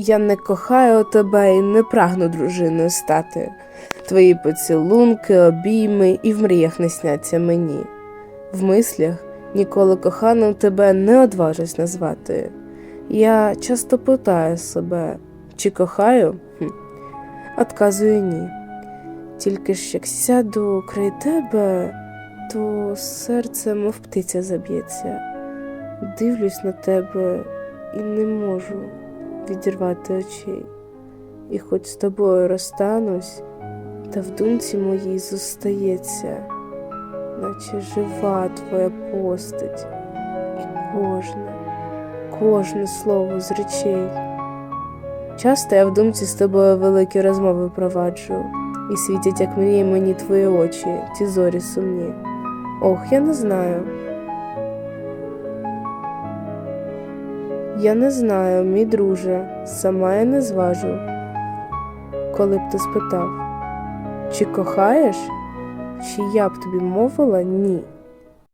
Я не кохаю тебе і не прагну дружиною стати. Твої поцілунки, обійми і в мріях не сняться мені. В мислях ніколи коханим тебе не одважусь назвати. Я часто питаю себе, чи кохаю? Хм. Отказую ні. Тільки ж як сяду край тебе, то серце, мов птиця заб'ється. Дивлюсь на тебе і не можу відірвати очей. І хоч з тобою розстанусь, та в думці моїй зостається, наче жива твоя постать, і кожне, кожне слово з речей. Часто я в думці з тобою великі розмови проваджу, і світять, як мрії мені твої очі, ті зорі сумні. Ох, я не знаю. Я не знаю, мій друже, сама я не зважу. Коли б ти спитав, чи кохаєш, чи я б тобі мовила ні.